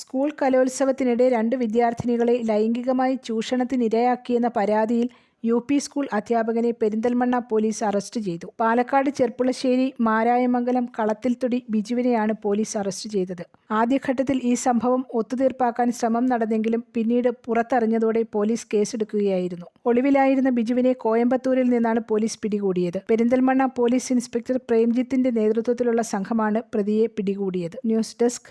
School കലോത്സവത്തിനിടെ രണ്ട് വിദ്യാർത്ഥിനികളെ ലൈംഗികമായി ചൂഷണത്തിനിരയാക്കിയെന്ന പരാതിയിൽ യു പി സ്കൂൾ അധ്യാപകനെ പെരിന്തൽമണ്ണ പോലീസ് അറസ്റ്റ് ചെയ്തു. പാലക്കാട് ചെർപ്പുളശ്ശേരി മാരായമംഗലം കളത്തിൽത്തൊടി ബിജുവിനെയാണ് പോലീസ് അറസ്റ്റ് ചെയ്തത്. ആദ്യഘട്ടത്തിൽ ഈ സംഭവം ഒത്തുതീർപ്പാക്കാൻ ശ്രമം നടന്നെങ്കിലും പിന്നീട് പുറത്തറിഞ്ഞതോടെ പോലീസ് കേസെടുക്കുകയായിരുന്നു. ഒളിവിലായിരുന്ന ബിജുവിനെ കോയമ്പത്തൂരിൽ നിന്നാണ് പോലീസ് പിടികൂടിയത്. പെരിന്തൽമണ്ണ പോലീസ് ഇൻസ്പെക്ടർ പ്രേംജിത്തിന്റെ നേതൃത്വത്തിലുള്ള സംഘമാണ് പ്രതിയെ പിടികൂടിയത്. News desk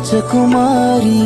Rajakumari.